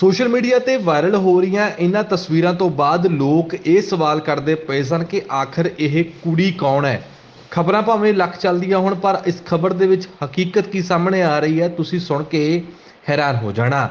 Social media ਤੇ viral ਹੋ ਰਹੀਆਂ ਇਹਨਾਂ ਤਸਵੀਰਾਂ ਤੋਂ ਬਾਅਦ ਲੋਕ ਇਹ ਸਵਾਲ ਕਰਦੇ ਪਏ ਸਨ ਕਿ ਆਖਰ ਇਹ ਕੁੜੀ ਕੌਣ ਹੈ? ਖਬਰਾਂ ਭਾਵੇਂ ਲੱਖ ਚੱਲਦੀਆਂ ਹੋਣ, ਪਰ ਇਸ ਖਬਰ ਦੇ ਵਿੱਚ ਹਕੀਕਤ ਕੀ ਸਾਹਮਣੇ ਆ ਰਹੀ ਹੈ? ਤੁਸੀਂ ਸੁਣ ਕੇ ਹੈਰਾਨ ਹੋ ਜਾਣਾ।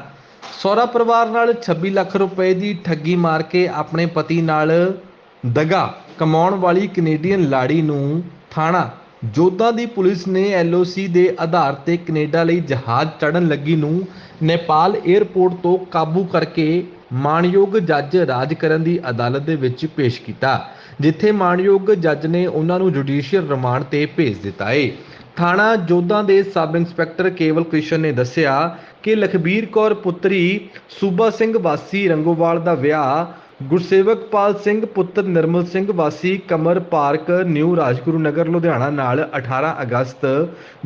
ਸਹੁਰਾ ਪਰਿਵਾਰ ਨਾਲ 26 ਲੱਖ ਰੁਪਏ ਦੀ ਠੱਗੀ ਮਾਰ ਕੇ ਆਪਣੇ ਪਤੀ ਨਾਲ ਦਗਾ ਕਮਾਉਣ ਵਾਲੀ ਕੈਨੇਡੀਅਨ ਲਾੜੀ ਨੂੰ ਥਾਣਾ ਜੋਧਾ ਦੀ ਪੁਲਿਸ ਨੇ ਐਲਓਸੀ ਦੇ ਆਧਾਰ ਤੇ ਕੈਨੇਡਾ ਲਈ ਜਹਾਜ਼ ਚੜਨ ਲੱਗੀ ਨੂੰ ਨੇਪਾਲ 에ਅਰਪੋਰਟ ਤੋਂ ਕਾਬੂ ਕਰਕੇ ਮਾਣਯੋਗ ਜੱਜ ਰਾਜਕਰਨ ਦੀ ਅਦਾਲਤ ਦੇ ਵਿੱਚ ਪੇਸ਼ ਕੀਤਾ, ਜਿੱਥੇ ਮਾਣਯੋਗ ਜੱਜ ਨੇ ਉਹਨਾਂ ਨੂੰ ਜੁਡੀਸ਼ੀਅਲ ਰਿਮਾਂਡ ਤੇ ਭੇਜ ਦਿੱਤਾ ਏ। ਥਾਣਾ ਜੋਧਾ ਦੇ ਸਬ ਇੰਸਪੈਕਟਰ ਕੇਵਲ ਕ੍ਰਿਸ਼ਨ ਨੇ ਦੱਸਿਆ ਕਿ ਲਖਬੀਰ ਕੌਰ ਪੁੱਤਰੀ ਸੂਬਾ ਸਿੰਘ ਵਾਸੀ ਰੰਗੋਵਾਲ ਦਾ ਵਿਆਹ ਗੁਰਸੇਵਕਪਾਲ ਸਿੰਘ, ਪੁੱਤਰ ਨਿਰਮਲ ਸਿੰਘ, ਵਾਸੀ ਕਮਰ ਪਾਰਕ, ਨਿਊ ਰਾਜਗੁਰੂ ਨਗਰ, ਲੁਧਿਆਣਾ ਨਾਲ 18 ਅਗਸਤ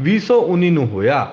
2019 ਨੂੰ ਹੋਇਆ।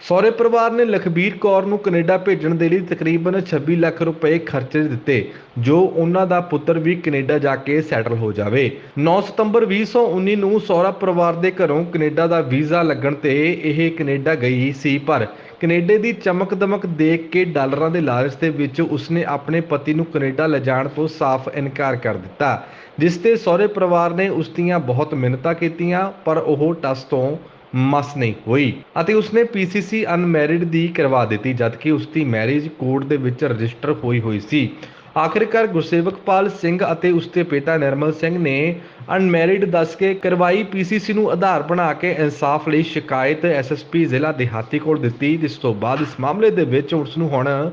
ਸਹੁਰੇ ਪਰਿਵਾਰ ਨੇ ਲਖਬੀਰ ਕੌਰ ਨੂੰ ਕੈਨੇਡਾ ਭੇਜਣ ਦੇ ਲਈ ਤਕਰੀਬਨ 26 ਲੱਖ ਰੁਪਏ ਖਰਚੇ ਦਿੱਤੇ, ਜੋ ਉਹਨਾਂ ਦਾ ਪੁੱਤਰ ਵੀ ਕੈਨੇਡਾ ਜਾ ਕੇ ਸੈਟਲ ਹੋ ਜਾਵੇ। 9 ਸਤੰਬਰ 2019 ਨੂੰ ਸਹੁਰਾ ਪਰਿਵਾਰ ਦੇ ਘਰੋਂ ਕੈਨੇਡਾ ਦਾ ਵੀਜ਼ਾ ਲੱਗਣ ਤੇ ਇਹ ਕੈਨੇਡਾ ਗਈ ਸੀ, ਪਰ ਕੈਨੇਡਾ ਦੀ ਚਮਕ ਦਮਕ ਦੇਖ ਕੇ ਡਾਲਰਾਂ ਦੇ ਲਾਲਚ ਦੇ ਵਿੱਚ ਉਸਨੇ ਆਪਣੇ ਪਤੀ ਨੂੰ ਕੈਨੇਡਾ ਲਿਜਾਣ ਤੋਂ ਸਾਫ਼ ਇਨਕਾਰ ਕਰ ਦਿੱਤਾ, ਜਿਸ ਤੇ ਸਹੁਰੇ ਪਰਿਵਾਰ ਨੇ ਉਸ ਦੀਆਂ ਬਹੁਤ ਮਿਹਨਤਾਂ ਕੀਤੀਆਂ, ਪਰ ਉਹ ਟਸ ਤੋਂ ਮਸ ਨਹੀਂ ਹੋਈ ਅਤੇ ਉਸਨੇ ਪੀਸੀਸੀ ਅਨਮੈਰਿਡ ਦੀ ਕਰਵਾ ਦਿੱਤੀ ਜਦਕਿ ਉਸ ਦੀ ਮੈਰਿਜ ਕੋਰਟ ਦੇ ਵਿੱਚ ਰਜਿਸਟਰ ਹੋਈ ਹੋਈ ਸੀ। ਆਖਿਰਕਾਰ ਗੁਰਸੇਵਕਪਾਲ ਸਿੰਘ ਅਤੇ ਉਸਦੇ ਪਿਤਾ ਨਿਰਮਲ ਸਿੰਘ ਨੇ ਅਨਮੈਰਿਡ ਦੱਸ ਕੇ ਕਰਵਾਈ ਪੀਸੀਸੀ ਨੂੰ ਆਧਾਰ ਬਣਾ ਕੇ ਇਨਸਾਫ ਲਈ ਸ਼ਿਕਾਇਤ ਐਸਐਸਪੀ ਜ਼ਿਲ੍ਹਾ ਦਿਹਾਤੀ ਕੋਲ ਦਿੱਤੀ ਜਿਸ ਤੋਂ ਬਾਅਦ ਇਸ ਮਾਮਲੇ ਦੇ ਵਿੱਚ ਉਸ ਨੂੰ ਹੁਣ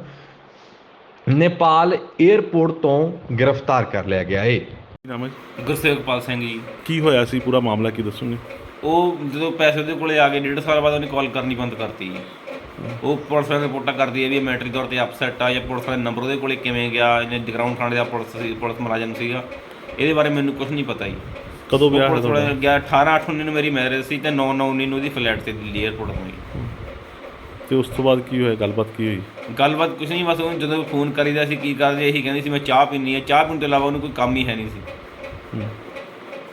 ਨੇਪਾਲ 에ਅਰਪੋਰਟ ਤੋਂ ਗ੍ਰਿਫਤਾਰ ਕਰ ਲਿਆ ਗਿਆ ਹੈ? ਗੁਰਸੇਵਕਪਾਲ ਸਿੰਘ ਜੀ। ਕੀ ਹੋਇਆ ਸੀ? ਪੂਰਾ ਮਾਮਲਾ ਕੀ ਦੱਸੋਗੇ? ਉਹ ਜਦੋਂ ਪੈਸੇ ਉਹਦੇ ਕੋਲੇ ਆ ਗਏ ਡੇਢ ਸਾਲ ਬਾਅਦ ਉਹਨੇ ਕਾਲ ਕਰਨੀ ਬੰਦ ਕਰਤੀ। ਜੀ ਉਹ ਪੁਲਿਸ ਵਾਲੇ ਰਿਪੋਰਟਾਂ ਕਰਦੀ ਹੈ ਵੀ ਇਹ ਮੈਟਰੀ ਤੌਰ ਤੇ ਅਪਸੈਟ ਆ ਜਾਂ ਪੁਲਿਸ ਵਾਲੇ ਨੰਬਰ ਉਹਦੇ ਕੋਲੇ ਕਿਵੇਂ ਗਿਆ ਇਹਨੇ ਜਗਰਾਉਂ ਥਾਣੇ ਦਾ ਪੁਲਿਸ ਸੀ ਪੁਲਿਸ ਮੁਲਾਜ਼ਮ ਸੀਗਾ। ਇਹਦੇ ਬਾਰੇ ਮੈਨੂੰ ਕੁਝ ਨਹੀਂ ਪਤਾ ਜੀ। ਕਦੋਂ ਵਿਆਹ ਹੈ ਪੁਲਿਸ ਤੁਹਾਡਾ? ਗਿਆ 18 8 19 ਨੂੰ ਮੇਰੀ ਮੈਰਿਜ ਸੀ ਤੇ 9 9 19 ਨੂੰ ਉਹਦੀ ਫਲੈਟ ਤੇ ਦਿੱਲੀ 에ਅਰਪੋਰਟ ਤੋਂ ਜੀ। ਤੇ ਉਸ ਤੋਂ ਬਾਅਦ ਕੀ ਹੋਇਆ? ਗੱਲਬਾਤ ਕੀ ਹੋਈ? ਗੱਲਬਾਤ ਕੁਝ ਨਹੀਂ ਬਸ ਉਹਨੂੰ ਜਦੋਂ ਫੋਨ ਕਰੀਦਾ ਸੀ ਕੀ ਕਰਦੇ ਇਹੀ ਕਹਿੰਦੀ ਸੀ ਮੈਂ ਚਾਹ ਪੀਣੀ ਹੈ ਚਾਹ ਪੀਣ ਤੋਂ ਇਲਾਵਾ ਉਹਨੂੰ ਕੋਈ ਕੰਮ ਹੀ ਹੈ ਨਹੀਂ ਸੀ। ਹੂੰ।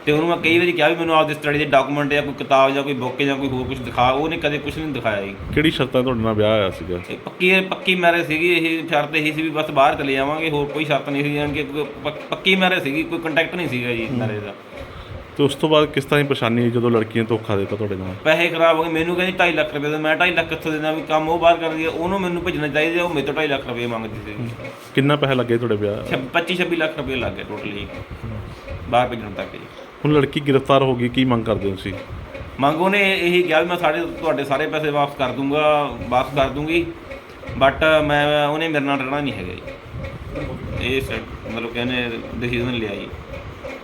ਤੇ ਉਹਨੂੰ ਮੈਂ ਕਈ ਵਾਰੀ ਕਿਹਾ ਵੀ ਮੈਨੂੰ ਆਪਦੇ ਸਟੱਡੀ ਦੇ ਡਾਕੂਮੈਂਟ ਜਾਂ ਕੋਈ ਕਿਤਾਬ ਜਾਂ ਕੋਈ ਬੁੱਕ ਜਾਂ ਕੋਈ ਹੋਰ ਕੁਝ ਦਿਖਾ। ਉਹਨੇ ਕਦੇ ਕੁਝ ਨਹੀਂ ਦਿਖਾਇਆ ਜੀ। ਕਿਹੜੀ ਸ਼ਰਤਾਂ ਤੁਹਾਡੇ ਨਾਲ ਵਿਆਹ ਹੋਇਆ ਸੀਗਾ? ਇਹ ਪੱਕੀ ਪੱਕੀ ਮੈਰਿਜ ਸੀਗੀ ਇਹ ਸ਼ਰਤ ਇਹੀ ਸੀ ਵੀ ਬਸ ਬਾਹਰ ਚਲੇ ਜਾਵਾਂਗੇ ਹੋਰ ਕੋਈ ਸ਼ਰਤ ਨਹੀਂ ਸੀ ਜਾਨ ਕਿ ਪੱਕ- ਮੈਰਿਜ ਸੀਗੀ ਕੋਈ ਕੰਟੈਕਟ ਨਹੀਂ ਸੀਗਾ ਜੀ ਮੈਰਿਜ ਦਾ। ਤੇ ਉਸ ਤੋਂ ਬਾਅਦ ਕਿਸ ਤਰ੍ਹਾਂ ਦੀ ਪਰੇਸ਼ਾਨੀ ਆਈ ਜਦੋਂ ਲੜਕੀ ਨੇ ਧੋਖਾ ਦਿੱਤਾ ਤੁਹਾਡੇ ਨਾਲ? ਪੈਸੇ ਖਰਾਬ ਹੋ ਗਏ ਮੈਨੂੰ ਕਹਿੰਦੀ 2.5 ਲੱਖ ਰੁਪਏ ਦੇ ਮੈਂ 2.5 ਲੱਖ ਕਿੱਥੋਂ ਦੇਣਾ ਵੀ ਕੰਮ ਉਹ ਬਾਹਰ ਕਰਦੀ ਹੈ ਉਹਨੂੰ ਮੈਨੂੰ ਭੇਜਣਾ ਚਾਹੀਦਾ ਉਹ ਮੇਰੇ ਤੋਂ 2.5 ਲੱਖ ਰੁਪਏ ਮੰਗਦੀ ਸੀ। ਕਿੰਨਾ ਪੈਸਾ ਲੱਗੇ ਤੁਹਾਡੇ ਵਿਆਹ? 25 26 ਲੱਖ ਰੁਪਏ ਲੱਗ ਟੋਟਲੀ ਬਾਹਰ ਭੇਜਣ ਤੱਕ ਜੀ। ਹੁਣ ਲੜਕੀ ਗ੍ਰਿਫਤਾਰ ਹੋ ਗਈ, ਕੀ ਮੰਗ ਕਰਦੇ ਹੋ ਤੁਸੀਂ? ਮੰਗ ਉਹਨੇ ਇਹੀ ਕਿਹਾ ਵੀ ਮੈਂ ਸਾਰੇ ਤੁਹਾਡੇ ਸਾਰੇ ਪੈਸੇ ਵਾਪਸ ਕਰ ਦੂੰਗਾ, ਵਾਪਸ ਕਰ ਦੂੰਗੀ ਬਟ ਮੈਂ, ਉਹਨੇ ਮੇਰੇ ਨਾਲ ਰਹਿਣਾ ਨਹੀਂ ਹੈਗਾ ਜੀ। ਇਹ ਸ- ਮਤਲਬ ਕਹਿੰਦੇ ਡਿਸੀਜਨ ਲਿਆ ਜੀ।